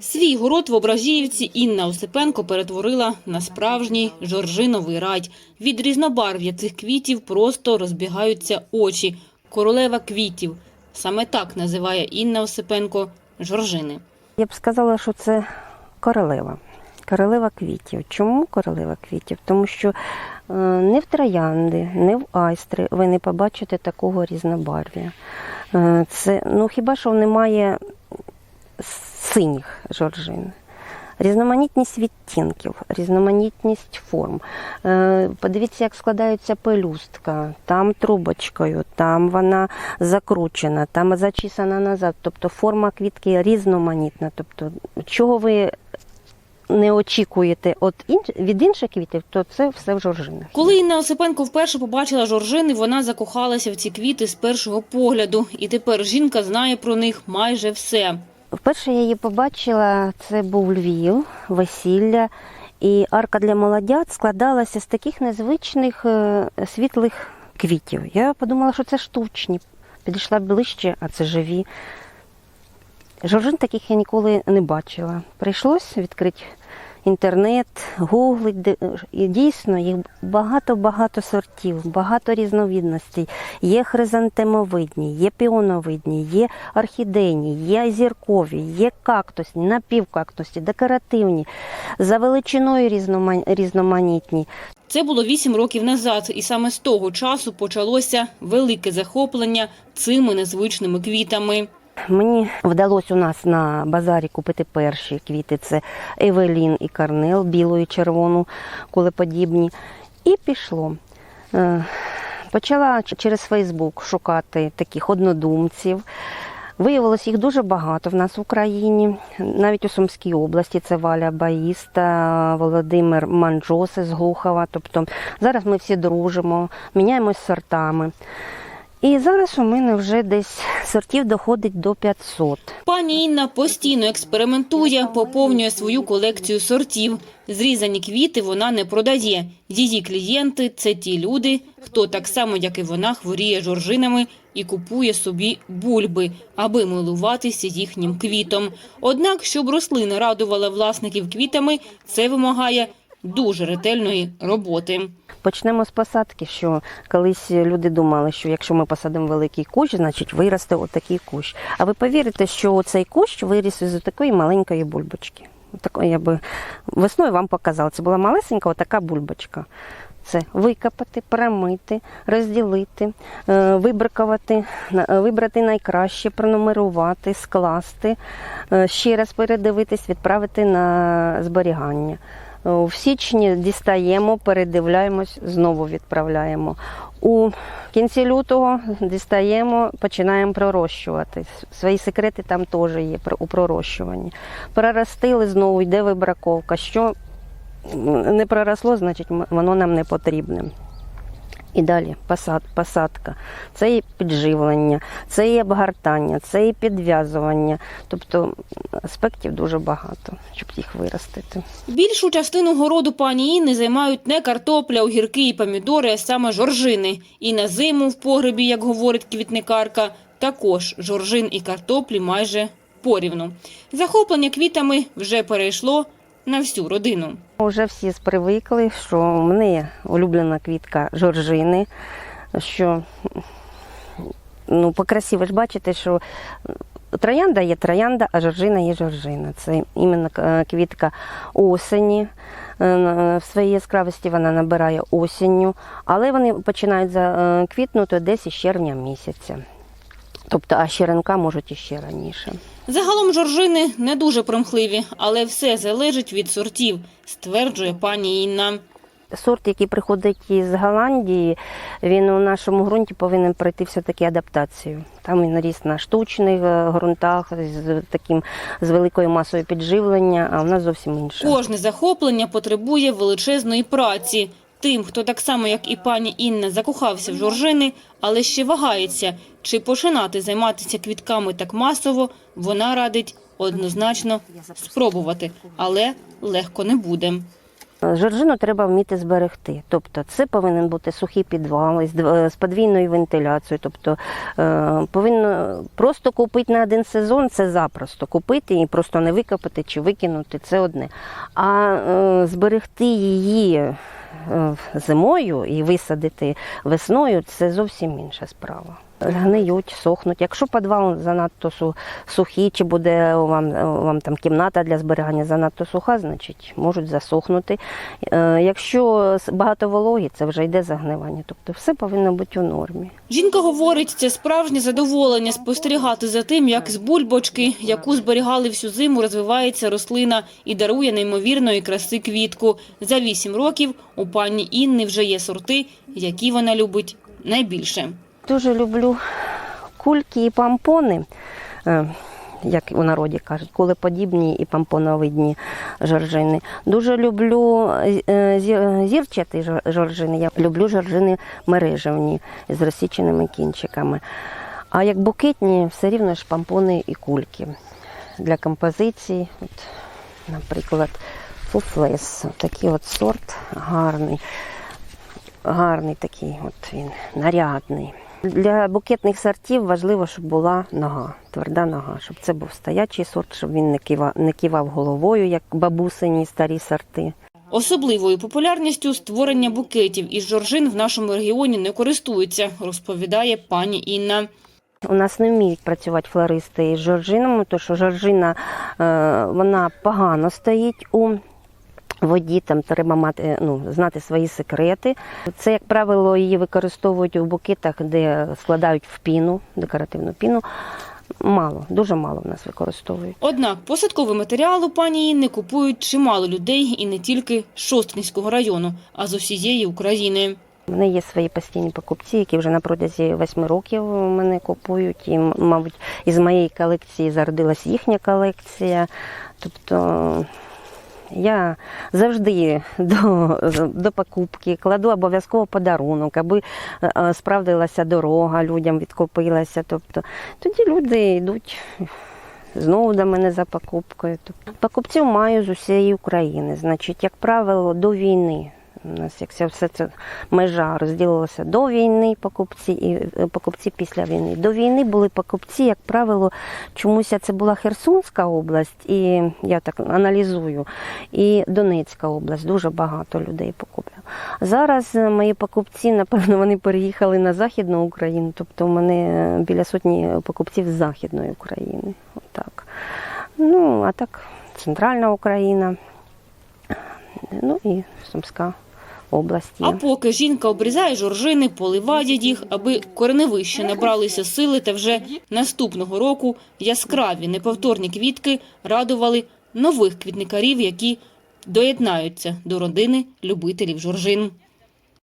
Свій город в Ображіївці Інна Осипенко перетворила на справжній жоржиновий рай. Від різнобарв'я цих квітів просто розбігаються очі. Королева квітів. Саме так називає Інна Осипенко жоржини. Я б сказала, що це королева. Королева квітів. Чому королева квітів? Тому що е, не в троянди, не в айстри ви не побачите такого різнобарв'я. Е, це, ну хіба що немає синіх жоржин. Різноманітність відтінків, різноманітність форм. Е, Подивіться, як складається пелюстка. Там трубочкою, там вона закручена, там зачісана назад. Тобто форма квітки різноманітна. Тобто, чого ви не очікуєте от інш... від інших квітів, то це все в жоржинах. Коли Інна Осипенко вперше побачила жоржини, вона закохалася в ці квіти з першого погляду. І тепер жінка знає про них майже все. Вперше я її побачила, це був Львів, весілля. І арка для молодят складалася з таких незвичних е, світлих квітів. Я подумала, що це штучні. Підійшла ближче, а це живі. Жоржин таких я ніколи не бачила. Прийшлось відкрити інтернет, гуглить. І дійсно їх багато-багато сортів, багато різновидностей. Є хризантемовидні, є піоновидні, є орхідейні, є зіркові, є кактусні, напівкактусні, декоративні, за величиною різноманітні. Це було вісім років назад, і саме з того часу почалося велике захоплення цими незвичними квітами. Мені вдалося у нас на базарі купити перші квіти. Це Евелін і Карнел, білу і червону, кулеподібні. І пішло. Е, Почала через Фейсбук шукати таких однодумців. Виявилось їх дуже багато в нас в Україні, навіть у Сумській області це Валя Баїста, Володимир Манджоси з Глухова. Тобто зараз ми всі дружимо, міняємось сортами. І зараз у мене вже десь сортів доходить до 500. Пані Інна постійно експериментує, поповнює свою колекцію сортів. Зрізані квіти вона не продає. Її клієнти – це ті люди, хто так само, як і вона, хворіє жоржинами і купує собі бульби, аби милуватися їхнім квітом. Однак, щоб рослина радувала власників квітами, це вимагає дуже ретельної роботи. Почнемо з посадки, що колись люди думали, що якщо ми посадимо великий кущ, значить виросте отакий кущ. А ви повірите, що цей кущ виріс із такої маленької бульбочки. Такої я би весною вам показала. Це була малесенька отака бульбочка. Це викопати, промити, розділити, е, вибракувати, вибрати найкраще, пронумерувати, скласти, е, ще раз передивитись, відправити на зберігання. Е, В січні дістаємо, передивляємось, знову відправляємо. У кінці лютого дістаємо, починаємо пророщувати. Свої секрети там теж є у пророщуванні. Проростили, знову йде вибраковка. Що не проросло, значить воно нам не потрібне. І далі посад, посадка, це і підживлення, це і обгортання, це і підв'язування. Тобто аспектів дуже багато, щоб їх виростити. Більшу частину городу пані Інни займають не картопля, огірки і помідори, а саме жоржини. І на зиму в погребі, як говорить квітникарка, також жоржин і картоплі майже порівну. Захоплення квітами вже перейшло на всю родину. Вже всі привикли, що в мене улюблена квітка жоржини, що ну, по красі ви ж бачите, що троянда є троянда, а жоржина є жоржина. Це іменно е, квітка осені. Е, В своїй яскравості вона набирає осінню, але вони починають заквітнути десь із червня місяця. Тобто, а щеренка можуть іще раніше. Загалом жоржини не дуже примхливі, але все залежить від сортів, стверджує пані Інна. Сорт, який приходить із Голландії, він у нашому ґрунті повинен пройти все-таки адаптацію. Там він ріс на штучних е, ґрунтах з таким з великою масою підживлення, а в нас зовсім інше. Кожне захоплення потребує величезної праці. Тим, хто так само, як і пані Інна, закохався в жоржини, але ще вагається, чи починати займатися квітками так масово, вона радить однозначно спробувати, але легко не буде. Жоржину треба вміти зберегти. Тобто це повинен бути сухий підвал із з подвійною вентиляцією. Тобто е, повинно просто купити на один сезон, це запросто купити і просто не викопати чи викинути це одне. А е, зберегти її е, зимою і висадити весною це зовсім інша справа. Гниють, сохнуть. Якщо підвал занадто су- сухий, чи буде вам, вам там кімната для зберігання занадто суха, значить можуть засохнути. Е, Якщо багато вологі, це вже йде загнивання. Тобто все повинно бути у нормі. Жінка говорить, це справжнє задоволення спостерігати за тим, як з бульбочки, яку зберігали всю зиму, розвивається рослина і дарує неймовірної краси квітку. За вісім років у пані Інни вже є сорти, які вона любить найбільше. Дуже люблю кульки і помпони, е, як у народі кажуть, кулеподібні і помпоновидні жоржини. Дуже люблю е, зі- зірчаті жоржини. Я люблю жоржини мережевні з розсіченими кінчиками. А як букетні, все рівно ж помпони і кульки для композиції. От, наприклад, фуфлес, такий от сорт гарний гарний такий, от він нарядний. Для букетних сортів важливо, щоб була нога, тверда нога, щоб це був стоячий сорт, щоб він не кивав, не кивав головою, як бабусині старі сорти. Особливою популярністю створення букетів із жоржин в нашому регіоні не користуються, розповідає пані Інна. У нас не вміють працювати флористи із жоржинами, тому що жоржина е, вона погано стоїть у воді, там треба мати, ну, знати свої секрети. Це, як правило, її використовують у букетах, де складають в піну, декоративну піну. Мало, дуже мало в нас використовують. Однак посадковий матеріал у пані Інни купують чимало людей і не тільки з Шосткинського району, а з усієї України. У мене є свої постійні покупці, які вже на протязі восьми років мене купують. І, мабуть, із моєї колекції зародилась їхня колекція. Тобто я завжди до, до покупки кладу обов'язково подарунок, аби е, справдилася дорога, людям відкупилася. Тобто тоді люди йдуть. Знову до мене за покупкою. Тобто Покупців маю з усієї України. Значить, як правило, до війни. У нас як все це межа розділилася до війни покупці і е, покупці після війни. До війни були покупці, як правило, чомусь це була Херсонська область, і я так аналізую, і Донецька область. Дуже багато людей покупляв. Зараз е, мої покупці, напевно, вони переїхали на Західну Україну, тобто у мене е, біля сотні покупців з Західної України. Отак. Ну, а так, центральна Україна, ну і Сумська область. є. А поки жінка обрізає жоржини, поливадять їх, аби кореневище набралися сили, та вже наступного року яскраві неповторні квітки радували нових квітникарів, які доєднаються до родини любителів жоржин.